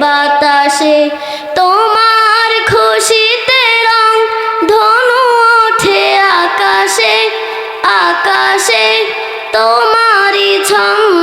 বাতাসে তোমার খুশিতে রং ধনু ওঠে আকাশে আকাশে তোমারই ছন্দ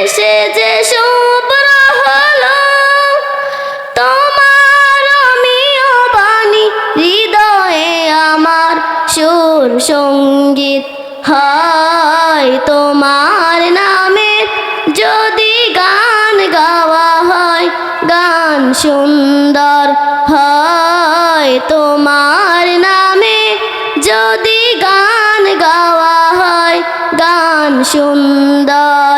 পেশে যে শুভ্র হলো তোমার বাণী, হৃদয়ে আমার সুর সংগীত। হয় তোমার নামে যদি গান গাওয়া হয়, গান সুন্দর হয়। তোমার নামে যদি গান গাওয়া হয়, গান সুন্দর